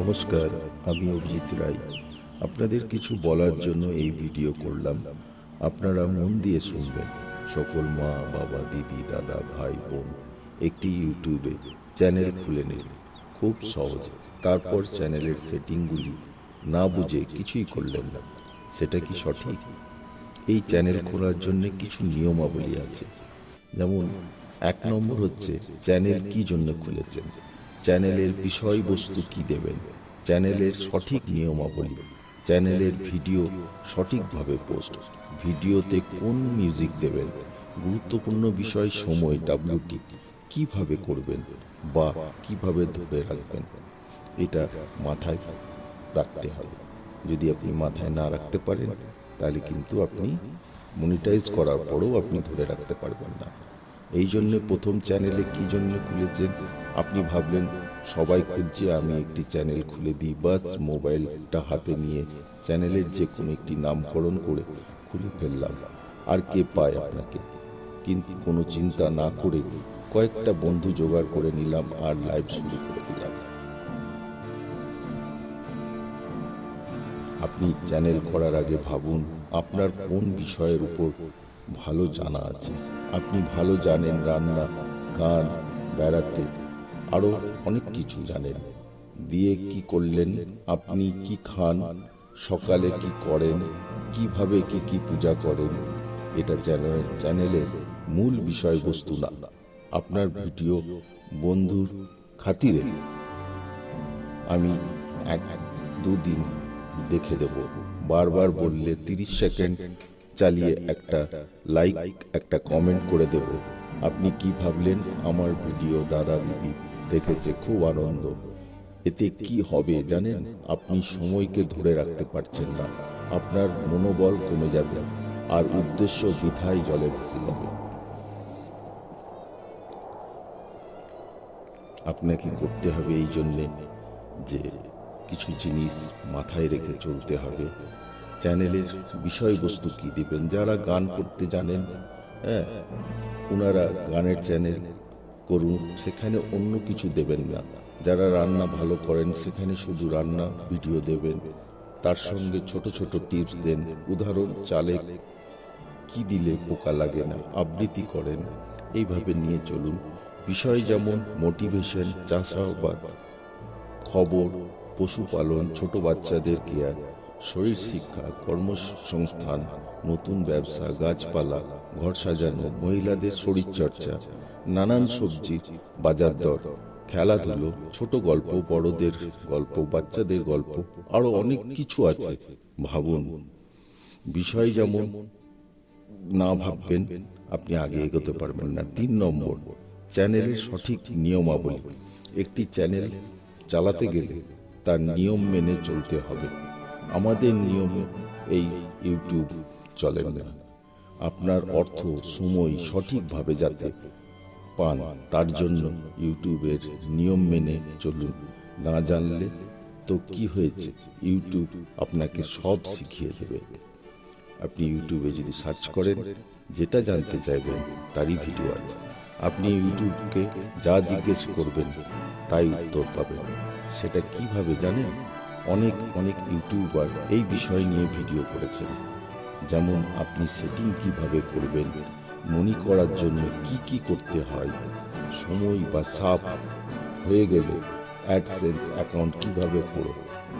নমস্কার, আমি অভিজিৎ রায়। আপনাদের কিছু বলার জন্য এই ভিডিও করলাম। আপনারা মন দিয়ে শুনবেন। সকল মা, বাবা, দিদি, দাদা, ভাই, বোন একটি ইউটিউবে চ্যানেল খুলে নিন। খুব সহজ। তারপর চ্যানেলের সেটিংগুলি না বুঝে কিছুই করলেন না। সেটা কি সঠিক? এই চ্যানেল খোলার জন্য কিছু নিয়মাবলী আছে। যেমন, এক নম্বর হচ্ছে চ্যানেল কি জন্য খুলেছেন? চ্যানেলের বিষয়বস্তু কি দেবেন? চ্যানেলের সঠিক নিয়মাবলী। চ্যানেলের ভিডিও সঠিকভাবে পোস্ট। ভিডিওতে কোন মিউজিক দেবেন? গুরুত্বপূর্ণ বিষয় সময় ডাব্লিউটি কীভাবে করবেন বা কীভাবে ধরে রাখবেন? এটা মাথায় রাখতে হবে। যদি আপনি মাথায় না রাখতে পারেন, তাহলে কিন্তু আপনি মনিটাইজ করার পরেও আপনি ধরে রাখতে পারবেন না। এই জন্য প্রথম চ্যানেলে কি জন্য খুলেছেন? আপনি ভাবলেন, সবাই খুলছে, আমি একটি চ্যানেল খুলে দিই, বাস, মোবাইলটা হাতে নিয়ে চ্যানেলের যে কোনো একটি নামকরণ করে খুলে ফেললাম। আর কে পায় আপনাকে? কিন্তু কোনো চিন্তা না করে কয়েকটা বন্ধু জোগাড় করে নিলাম আর লাইভ শুরু করে দিলাম। আপনি চ্যানেল করার আগে ভাবুন, আপনার কোন বিষয়ের উপর ভালো জানা আছে? আপনি ভালো জানেন রান্না গান বেড়াতে। আরও অনেক কিছু জানেন। দিয়ে কি করলেন? আপনি কি খান? সকালে কি করেন? কীভাবে কি কি পূজা করেন? এটা চ্যানেল চ্যানেলের মূল বিষয়বস্তু না। আপনার ভিডিও বন্ধুর খাতিরে। আমি এক দুদিন দেখে দেব। বারবার বললে তিরিশ সেকেন্ড চালিয়ে একটা লাইক একটা কমেন্ট করে দেব। আপনি কি ভাবলেন? আমার ভিডিও দাদা দিদি দেখেছে, খুব আনন্দ। এতে কি হবে জানেন? আপনি সময়কে ধরে রাখতে পারছেন না। আপনার মনোবল কমে যাবে আর উদ্দেশ্য বৃথায় জলে ভেসে যাবে। আপনাকে করতে হবে এই জন্যে যে কিছু জিনিস মাথায় রেখে চলতে হবে। চ্যানেলের বিষয়বস্তু কি দেবেন? যারা গান করতে জানেন হ্যাঁ ওনারা গানের চ্যানেল করুন, সেখানে অন্য কিছু দেবেন না। যারা রান্না ভালো করেন, সেখানে শুধু রান্না ভিডিও দেবেন। তার সঙ্গে ছোট ছোট টিপস দেন। উদাহরণ, চালে কি দিলে পোকা লাগে না, আবৃত্তি করেন। এইভাবে নিয়ে চলুন। বিষয় যেমন মোটিভেশন, চাষাবাদ, খবর, পশুপালন, ছোট বাচ্চাদের কেয়ার শরীর শিক্ষা, কর্মসংস্থান, নতুন ব্যবসা, গাছপালা, ঘর সাজানো, মহিলাদের শরীরচর্চা, নানান সবজি, বাজার দর, খেলাধুলো, ছোট গল্প, বড়দের গল্প, বাচ্চাদের গল্প, আরও অনেক কিছু আছে। ভাবুন, বিষয় যেমন না ভাববেন, আপনি আগে এগোতে পারবেন না। তিন নম্বর, চ্যানেলের সঠিক নিয়মাবলী। একটি চ্যানেল চালাতে গেলে তার নিয়ম মেনে চলতে হবে। আমাদের নিয়মে এই ইউটিউব চলে না। আপনার অর্থ সময় সঠিকভাবে যাতে পান, তার জন্য ইউটিউবের নিয়ম মেনে চলুন। না জানলে তো কি হয়েছে? ইউটিউব আপনাকে সব শিখিয়ে দেবে। আপনি ইউটিউবে যদি সার্চ করেন, যেটা জানতে চাইবেন, তারই ভিডিও আছে। আপনি ইউটিউবকে যা জিজ্ঞেস করবেন, তাই উত্তর পাবেন। সেটা কীভাবে জানেন? অনেক অনেক ইউটিউবার এই বিষয় নিয়ে ভিডিও করেছেন। যেমন আপনি সেটিং কীভাবে করবেন, মনি করার জন্য কি কি করতে হয়, সময় বা সাপ হয়ে গেলে অ্যাডসেন্স অ্যাকাউন্ট কীভাবে করে,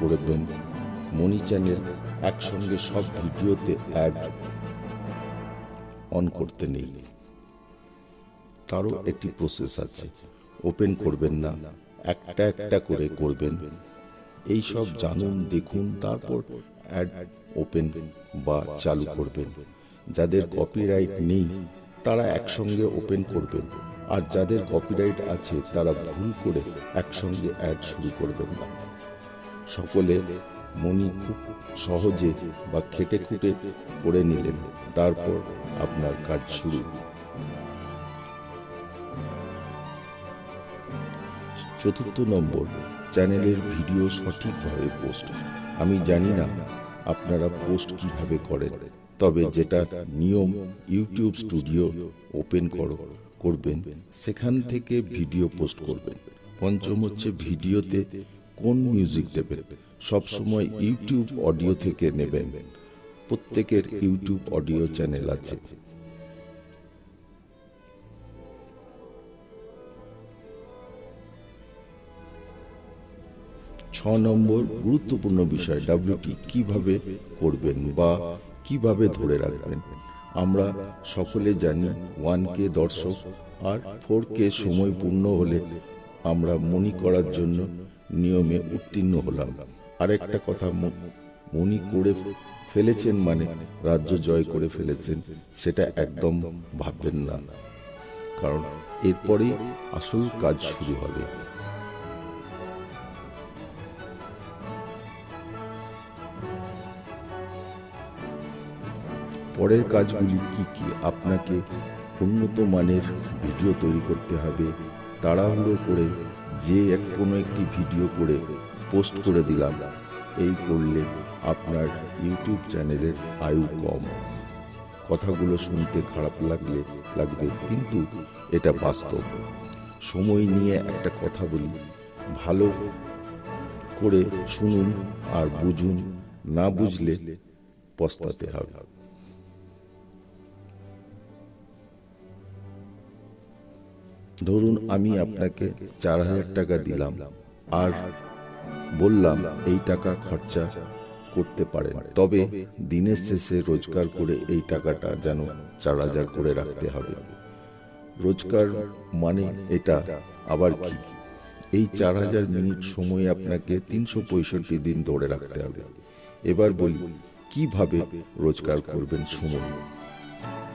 করবেন, মনি চ্যানেল একসঙ্গে সব ভিডিওতে অ্যাড অন করতে নেই। তারও একটি প্রসেস আছে। ওপেন করবেন না, একটা একটা করে করবেন। এই সব জানুন, দেখুন, তারপর অ্যাড ওপেন বা চালু করবেন। যাদের কপিরাইট নেই, তারা একসঙ্গে ওপেন করবেন। আর যাদের কপিরাইট আছে, তারা ভুল করে একসঙ্গে অ্যাড শুরু করবেন। না সকলে মনি খুব সহজে বা খেটে খুঁটে করে নিলেন, তারপর আপনার কাজ শুরু। চতুর্থ নম্বর চ্যানেলের ভিডিও সঠিকভাবে পোস্ট আমি জানি না আপনারা পোস্ট কীভাবে করেন, তবে যেটা নিয়ম ইউটিউব স্টুডিও ওপেন করো, করবেন, সেখান থেকে ভিডিও পোস্ট করবেন। পঞ্চম হচ্ছে ভিডিওতে কোন মিউজিক দেবেন। সবসময় ইউটিউব অডিও থেকে নেবেন। প্রত্যেকের ইউটিউব অডিও চ্যানেল আছে। ছ নম্বর গুরুত্বপূর্ণ বিষয় ডাব্লিউটি কীভাবে করবেন বা কীভাবে ধরে রাখবেন? আমরা সকলে জানি ওয়ান কে দর্শক আর ফোর কে সময় পূর্ণ হলে আমরা মনি করার জন্য নিয়মে উত্তীর্ণ হলাম। আরেকটা কথা মনি করে ফেলেছেন মানে রাজ্য জয় করে ফেলেছেন, সেটা একদম ভাববেন না। কারণ এরপরেই আসল কাজ শুরু হবে। পরের কাজগুলি কি কি আপনাকে উন্নত মানের ভিডিও তৈরি করতে হবে, তাড়াহুড়ো করে যে এক কোনো একটি ভিডিও করে পোস্ট করে দিলাম। এই করলে আপনার ইউটিউব চ্যানেলের আয়ু কম। কথাগুলো শুনতে খারাপ লাগলে লাগবে, কিন্তু এটা বাস্তব। সময় নিয়ে একটা কথা বলি। ভালো করে শুনুন আর বুঝুন, না বুঝলে পস্তাতে হবে। ধরুন আমি আপনাকে চার হাজার টাকা দিলাম আর বললাম এই টাকা খরচা করতে পারেন। তবে দিনের শেষে রোজগার করে এই টাকাটা যেন চার হাজার করে রাখতে হবে। রোজগার মানে এটা আবার কি? এই চার হাজার মিনিট সময় আপনাকে তিনশো পঁয়ষট্টি দিন ধরে রাখতে হবে। এবার বলি, কীভাবে রোজগার করবেন সময়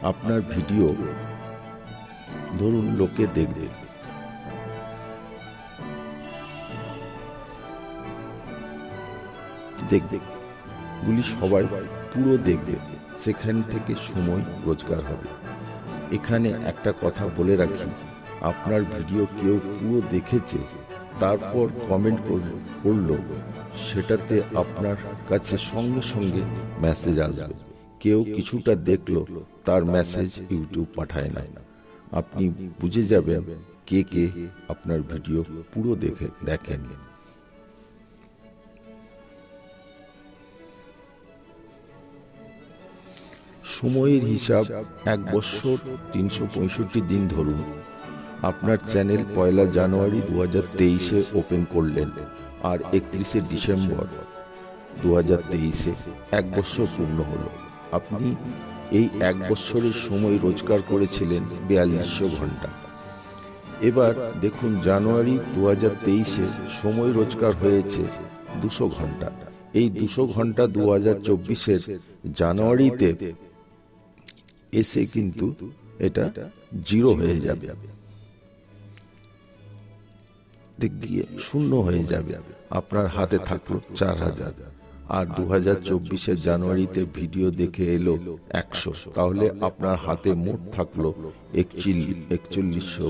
আপনার ভিডিও ধরুন লোকে দেখবে। দেখবে। গুলি সবাই পুরো দেখবে। সেখান থেকে সময় রোজগার হবে। এখানে একটা কথা বলে রাখি। আপনার ভিডিও কেউ পুরো দেখেছে, তারপর কমেন্ট করল, সেটাতে আপনার কাছে সঙ্গে সঙ্গে মেসেজ আসবে। কেউ কিছুটা দেখল, তার মেসেজ ইউটিউব পাঠায় না আপনি বুঝে যাবেন কে কে আপনার ভিডিও পুরো দেখে, দেখেন। সময়ের হিসাব এক বছর তিনশো পঁয়ষট্টি দিন ধরুন। আপনার চ্যানেল পয়লা জানুয়ারি দু হাজার তেইশে ওপেন করলেন আর একত্রিশে ডিসেম্বর দু হাজার তেইশে এক বছর পূর্ণ হলো। আপনি এই এক বছরের সময় রোজগার করেছিলেন বিয়াল্লিশশো ঘণ্টা। এবার দেখুন জানুয়ারি দু হাজার তেইশে সময় রোজগার হয়েছে দুশো ঘণ্টা। এই দুশো ঘণ্টা দু হাজার চব্বিশের জানুয়ারিতে এসে কিন্তু এটা জিরো হয়ে যাবে। দিক শূন্য হয়ে যাবে। আপনার হাতে থাকল চার হাজার। আর দু হাজার জানুয়ারিতে ভিডিও দেখে এলো একশো। তাহলে আপনার হাতে মোট থাকল একচল্লিশ, একচল্লিশশো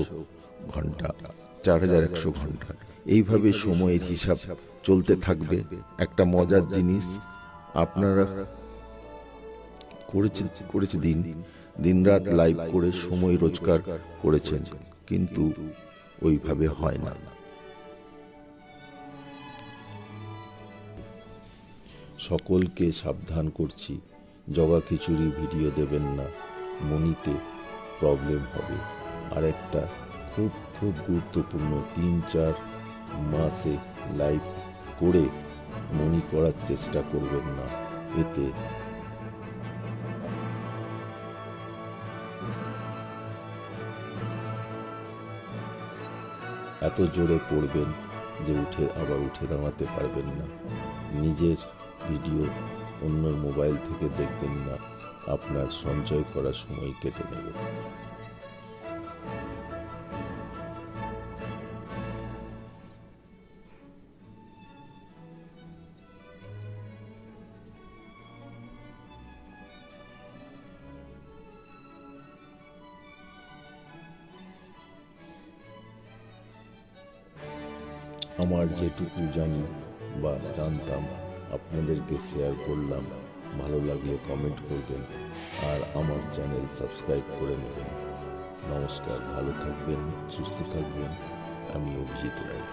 ঘণ্টা, চার হাজার একশো ঘণ্টা। এইভাবে সময়ের হিসাব চলতে থাকবে। একটা মজার জিনিস, আপনারা করেছে করেছে দিন, দিনরাত লাইভ করে সময় রোজগার করেছেন, কিন্তু ওইভাবে হয় না। সকলকে সাবধান করছি। জগা খিচুড়ি ভিডিও দেবেন না। মনিতে প্রবলেম হবে। আর একটা খুব খুব গুরুত্বপূর্ণ তিন, চার মাসে লাইভ করে মনি করার চেষ্টা করবেন না। এতে এত জোরে পড়বেন যে উঠে, আবার উঠে দাঁড়াতে পারবেন না। নিজের ভিডিও অন্য মোবাইল থেকে দেখবেন না। আপনার সঞ্চয় করার সময় কেটে নেবে। আমার যেটুকু জানি বা জানতাম আপনাদেরকে শেয়ার করলাম, ভালো লাগলে কমেন্ট করবেন আর আমার চ্যানেল সাবস্ক্রাইব করে নেবেন। নমস্কার, ভালো থাকবেন, সুস্থ থাকবেন। আমি অভিজিৎ রায়।